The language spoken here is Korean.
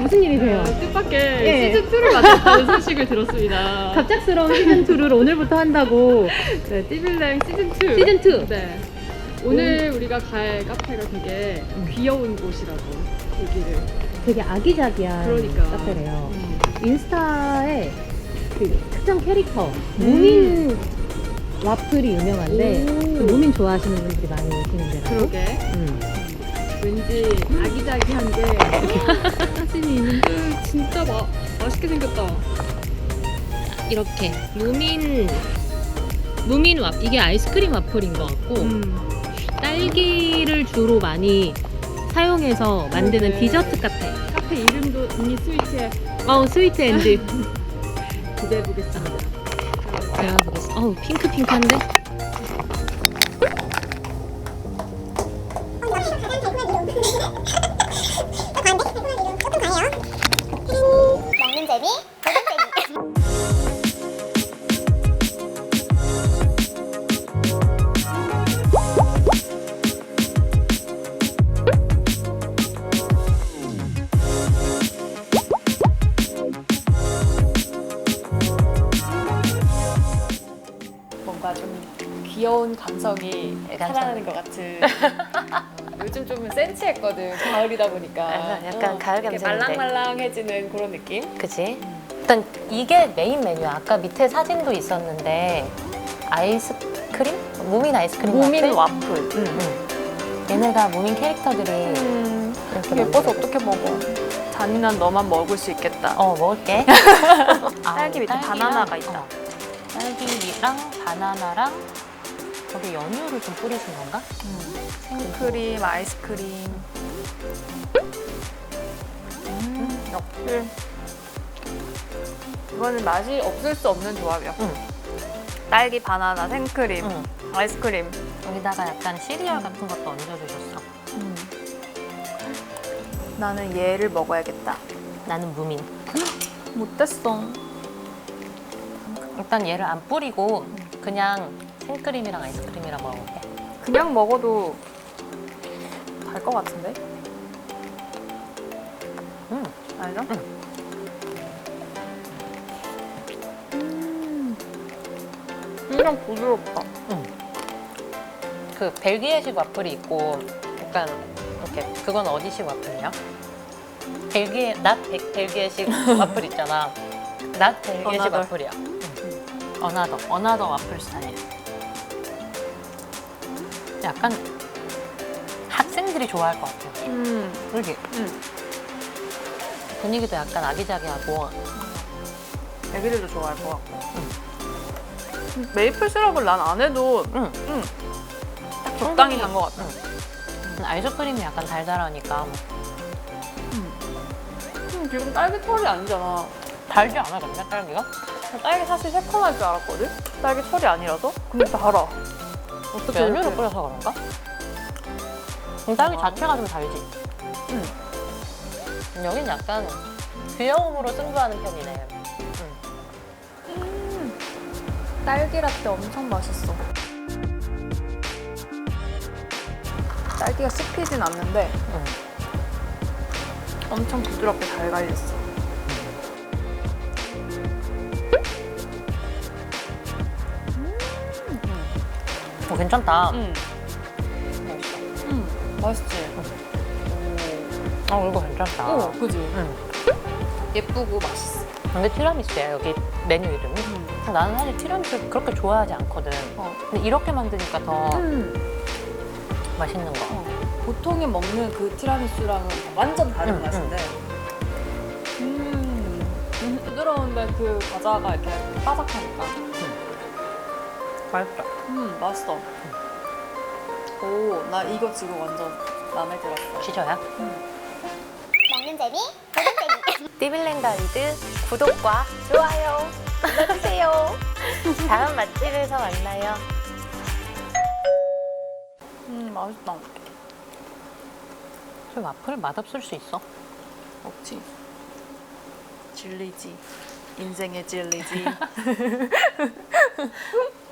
무슨 일이세요? 어, 뜻밖의 예. 시즌 2를 맞았다는 소식을 들었습니다. 갑작스러운 시즌 2를 오늘부터 한다고 네, 띠빌랭 시즌 2. 시즌 2. 네. 오늘 우리가 갈 카페가 되게 음. 귀여운 곳이라고 얘기를. 되게 아기자기한 그러니까. 카페래요. 음. 인스타에 그 특정 캐릭터 무민 와플이 유명한데 오. 그 무민 좋아하시는 분들이 많이 오시는 데라고. 그러게. 음. 왠지 아기자기한 게 사진이 있는데 진짜 마, 맛있게 생겼다. 이렇게 무민 무민 와 이게 아이스크림 와플인 것 같고 음. 딸기를 주로 많이 사용해서 만드는 그러게. 디저트 카페. 카페 이름도 이미 스위트에 어 스위트 앤드. 기대해 보겠습니다. 제가 보겠습니다. 어우 핑크 핑크한데. 귀여운 감성이 감성. 살아나는 것 같은. 요즘 좀 센치했거든 가을이다 보니까. 아, 약간 가을 이렇게 감성인데. 말랑말랑해지는 그런 느낌. 그치? 일단 이게 메인 메뉴야. 아까 밑에 사진도 있었는데 아이스크림? 무민 아이스크림 무민 와플? 와플. 응. 얘네가 무민 캐릭터들이 음, 이렇게 예뻐서 만들어져. 어떻게 먹어? 잔인한 너만 먹을 수 있겠다. 어 먹을게. 아, 딸기 밑에 딸기랑, 바나나가 있다. 어, 딸기랑 바나나랑 거기 연유를 좀 뿌리신 건가? 생크림, 아이스크림. 음, 역시 이거는 맛이 없을 수 없는 조합이야. 응. 딸기, 바나나, 생크림, 응. 아이스크림. 여기다가 약간 시리얼 같은 것도 얹어주셨어. 나는 얘를 먹어야겠다. 나는 무민. 못됐어. 일단 얘를 안 뿌리고 그냥 생크림이랑 아이스크림이랑 먹어볼게. 그냥 먹어도 달 것 같은데? 음. 아니죠? 음. 그냥 부드럽다. 그 벨기에식 와플이 있고 약간 이렇게 그건 어디식 와플이야? 벨기에 낫 벨- 벨기에식 와플 있잖아. 낫 벨기에식. 와플이야. 응. 어나더 어나더 와플 스타일. 약간 학생들이 좋아할 것 같아. 음. 그러게 음. 분위기도 약간 아기자기하고 애기들도 좋아할 것 같고. 메이플 시럽을 난 안 해도 응. 응. 딱 적당히 단 것 같아. 응. 아이스크림이 약간 달달하니까 음, 지금 딸기 털이 아니잖아. 달지 않아 근데 딸기가? 딸기 사실 새콤할 줄 알았거든? 딸기 털이 아니라서? 근데 달아. 어떻게 연유를 이렇게- 뿌려서 그런가? 딸기 아. 자체가 좀 달지. 응. 여긴 약간 귀여움으로 승부하는 편이네. 딸기 라떼 엄청 맛있어. 딸기가 씹히진 않는데 응. 엄청 부드럽게 잘 갈렸어. 어, 괜찮다. 응. 맛있어. 응. 맛있지? 어, 이거 괜찮다. 오, 그지? 응. 예쁘고 맛있어. 근데 티라미수야, 여기 메뉴 이름이. 나는 사실 티라미수 그렇게 좋아하지 않거든. 어. 근데 이렇게 만드니까 더 음. 맛있는 거. 어. 보통에 먹는 그 티라미수랑은 완전 다른 응, 맛인데. 음. 음, 부드러운데 그 과자가 이렇게 바삭하니까. 맛있어. 음, 맛있어. 오, 나 이거 지금 완전 마음에 들었어. 시저야? 먹는 재미, 보는 재미. 띠빌랭 가이드 구독과 좋아요 눌러주세요. 다음 맛집에서 만나요. 음, 맛있다. 저 와플 맛없을 수 있어? 없지. 진리지. 인생의 진리지.